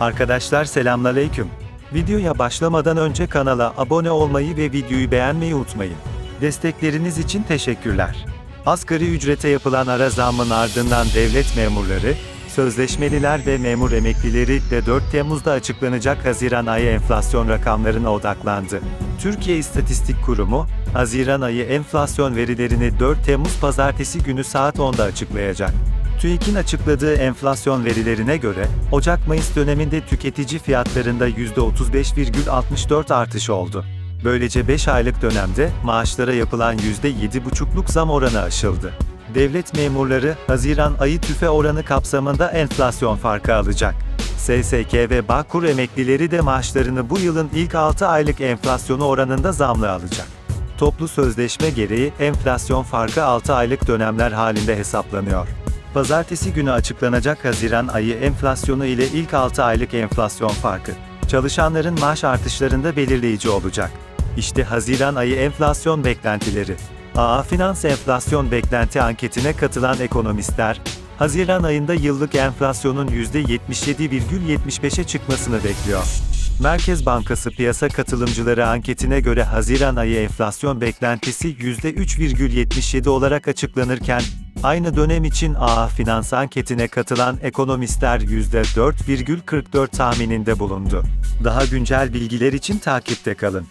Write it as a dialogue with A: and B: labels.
A: Arkadaşlar selamünaleyküm. Videoya başlamadan önce kanala abone olmayı ve videoyu beğenmeyi unutmayın. Destekleriniz için teşekkürler. Asgari ücrete yapılan ara zammın ardından devlet memurları, sözleşmeliler ve memur emeklileri de 4 Temmuz'da açıklanacak Haziran ayı enflasyon rakamlarına odaklandı. Türkiye İstatistik Kurumu, Haziran ayı enflasyon verilerini 4 Temmuz pazartesi günü saat 10'da açıklayacak. TÜİK'in açıkladığı enflasyon verilerine göre, Ocak-Mayıs döneminde tüketici fiyatlarında %35,64 artış oldu. Böylece 5 aylık dönemde maaşlara yapılan %7,5'luk zam oranı aşıldı. Devlet memurları, Haziran ayı tüfe oranı kapsamında enflasyon farkı alacak. SSK ve Bağkur emeklileri de maaşlarını bu yılın ilk 6 aylık enflasyonu oranında zamlı alacak. Toplu sözleşme gereği enflasyon farkı 6 aylık dönemler halinde hesaplanıyor. Pazartesi günü açıklanacak Haziran ayı enflasyonu ile ilk 6 aylık enflasyon farkı, çalışanların maaş artışlarında belirleyici olacak. İşte Haziran ayı enflasyon beklentileri. AA Finans enflasyon beklenti anketine katılan ekonomistler, Haziran ayında yıllık enflasyonun %77,75'e çıkmasını bekliyor. Merkez Bankası piyasa katılımcıları anketine göre Haziran ayı enflasyon beklentisi %3,77 olarak açıklanırken, aynı dönem için AA Finans anketine katılan ekonomistler %4,44 tahmininde bulundu. Daha güncel bilgiler için takipte kalın.